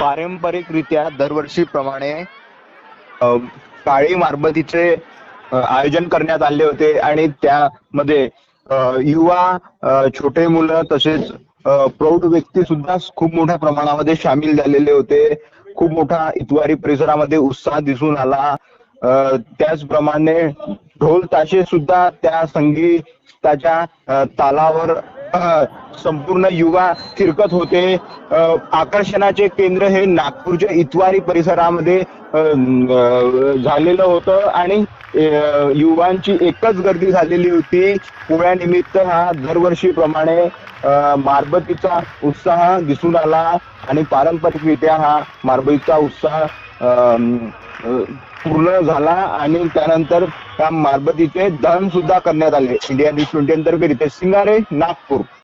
पारंपरिकरित्या दरवर्षीप्रमाणे काळी मारबतीचे आयोजन करण्यात आले होते आणि त्यामध्ये युवा छोटे मुलं तसेच प्रौढ व्यक्ती सुद्धा खूप मोठ्या प्रमाणामध्ये सामील झालेले होते. खूप मोठा इतवारी परिसरामध्ये उत्साह दिसून आला. त्याचप्रमाणे ढोल ताशे सुद्धा त्या संगीताच्या तालावर संपूर्ण युवा फिरकत होते. आकर्षणाचे केंद्र हे नागपूरच्या इतवारी परिसरामध्ये झालेलं होतं आणि युवांची एकच गर्दी झालेली होती. पोळ्यानिमित्त हा दरवर्षीप्रमाणे मारबतीचा उत्साह दिसून आला आणि पारंपरिकरित्या हा मारबतीचा उत्साह पूर्ण झाला आणि त्यानंतर त्या मारबतीचे दहन सुद्धा करण्यात आले. इंडिया न्यूज ट्वेंटी अंतर्गत इथे सिंगारे नागपूर.